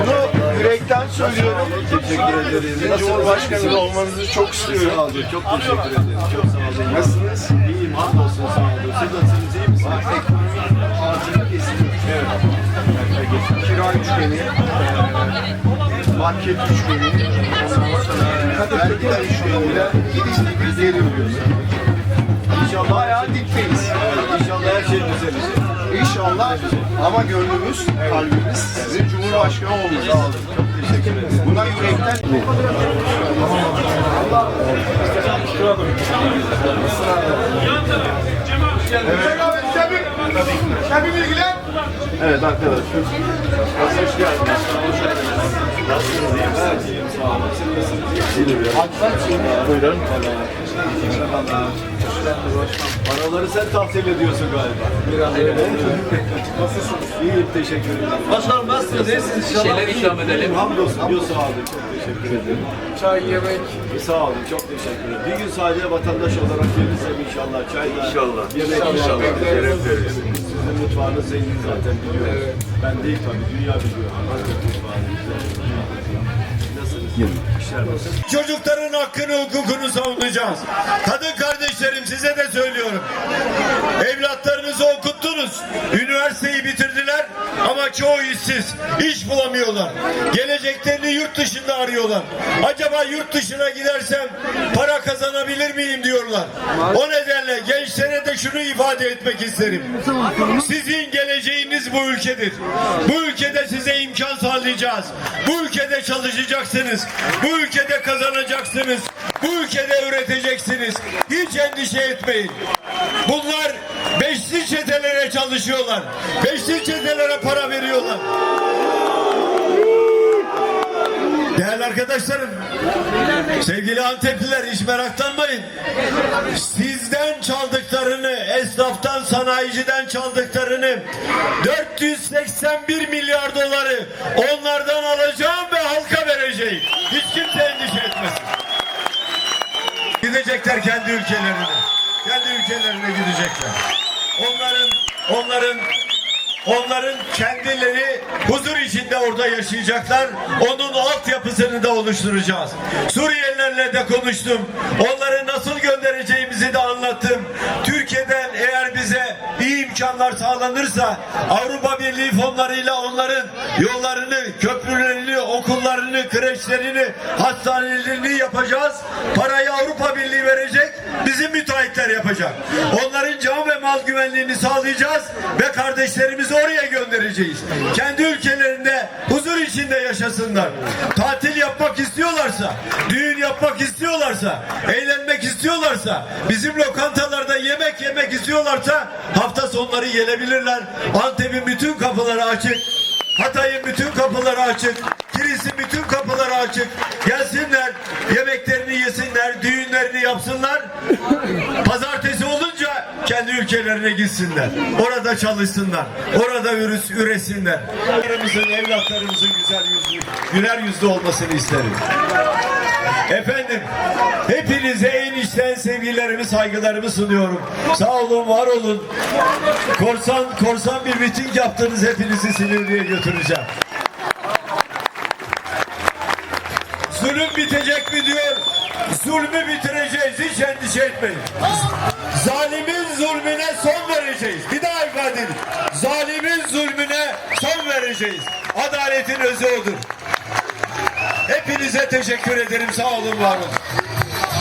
Bunu yürekten söylüyorum. Teşekkür ederim. Cumhurbaşkanı olmanızı çok istiyorum. Sağ olun, çok teşekkür ederim. Çok sağ olun. Nasılsınız? İyiyim, hamdolsun sağ olun. Siz nasılsınız, iyi misiniz? Ağzını kesin. Evet. Kira üçgeni, eee, market üçgeni, vergiler üçgeniyle gidiş geliyoruz. İnşallah, ama gönlümüz, kalbimiz sizin Cumhurbaşkanı olmanız. Sağ olun. Çok teşekkür ederim. Buna yürekten Evet arkadaşlar. Hoş geldiniz. Nasılsınız? İyiyim, sağ olun. Siz nasılsınız? Buyurun. Paraları sen tahsil ediyorsun galiba. Biraz öyle. Nasılsınız? İyiyim, teşekkür ederim. Başkanım nasılsınız? İyisiniz inşallah. şeyler ikram edelim. Hamdolsun. Sağ olun. Çok teşekkür ederim. Çay, yemek. Sağ olun, çok teşekkür ederim. Bir gün sadece vatandaş olarak gelirsem inşallah çayla, İnşallah. yemek İnşallah. Sizin mutfağınız zengin zaten biliyorum. Ben değil tabii, dünya biliyor. Antep mutfağı güzel. Çocukların hakkını, hukukunu savunacağız. Kadın kardeşlerim size de söylüyorum. Evlatlarınızı okuttunuz. Üniversiteyi bitirdiler çoğu işsiz. İş bulamıyorlar. Geleceklerini yurt dışında arıyorlar. Acaba yurt dışına gidersem para kazanabilir miyim diyorlar. O nedenle gençlere de şunu ifade etmek isterim. Sizin geleceğiniz bu ülkedir. Bu ülkede size imkan sağlayacağız. Bu ülkede çalışacaksınız. Bu ülkede kazanacaksınız. Bu ülkede üreteceksiniz. Hiç endişe etmeyin. Bunlar çalışıyorlar. Beşli çetelere para veriyorlar. Değerli arkadaşlarım, sevgili Antepliler hiç meraklanmayın. Sizden çaldıklarını, esnaftan, sanayiciden çaldıklarını 481 milyar doları onlardan alacağım ve halka vereceğim. Hiç kimse endişe etmesin. Gidecekler kendi ülkelerine. Kendi ülkelerine gidecekler. Onların onların Onların kendileri huzur içinde orada yaşayacaklar. Onun altyapısını da oluşturacağız. Suriyelilerle de konuştum. Onları nasıl göndereceğimizi de anlattım. Türkiye'den eğer bize iyi imkanlar sağlanırsa Avrupa Birliği fonlarıyla onların yollarını, köprülerini, okullarını, kreşlerini, hastanelerini yapacağız. Parayı Avrupa Birliği verecek. Bizim müteahhitler yapacak. Onların can ve mal güvenliğini sağlayacağız ve kardeşlerimizi oraya göndereceğiz. Kendi ülkelerinde huzur içinde yaşasınlar. Tatil yapmak istiyorlarsa, düğün yapmak istiyorlarsa, eğlenmek istiyorlarsa, bizim lokantalarda yemek yemek istiyorlarsa hafta sonları gelebilirler. Antep'in bütün kapıları açık. Hatay'ın bütün kapıları açık. Kilis'in bütün kapıları açık. Gelsinler, yemeklerini yesinler, düğünlerini yapsınlar. Pazartesi olunca kendi ülkelerine gitsinler. Orada çalışsınlar. Orada üres, üresinler. Evlatlarımızın, evlatlarımızın güzel yüzlü, güler yüzlü olmasını isterim. Efendim, hepinize en içten sevgilerimi, saygılarımı sunuyorum. Sağ olun, var olun. Korsan, korsan bir miting yaptınız. Hepinizi Silivri'ye götüreceğim. Zulüm bitecek mi diyor. Zulmü bitireceğiz. Hiç endişe etmeyin. Zalimin zulmüne son vereceğiz. Bir daha ifade edin. Zalimin zulmüne son vereceğiz. Adaletin özü odur. Hepinize teşekkür ederim. Sağ olun, var olun.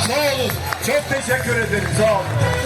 Sağ olun. Çok teşekkür ederim. Sağ olun.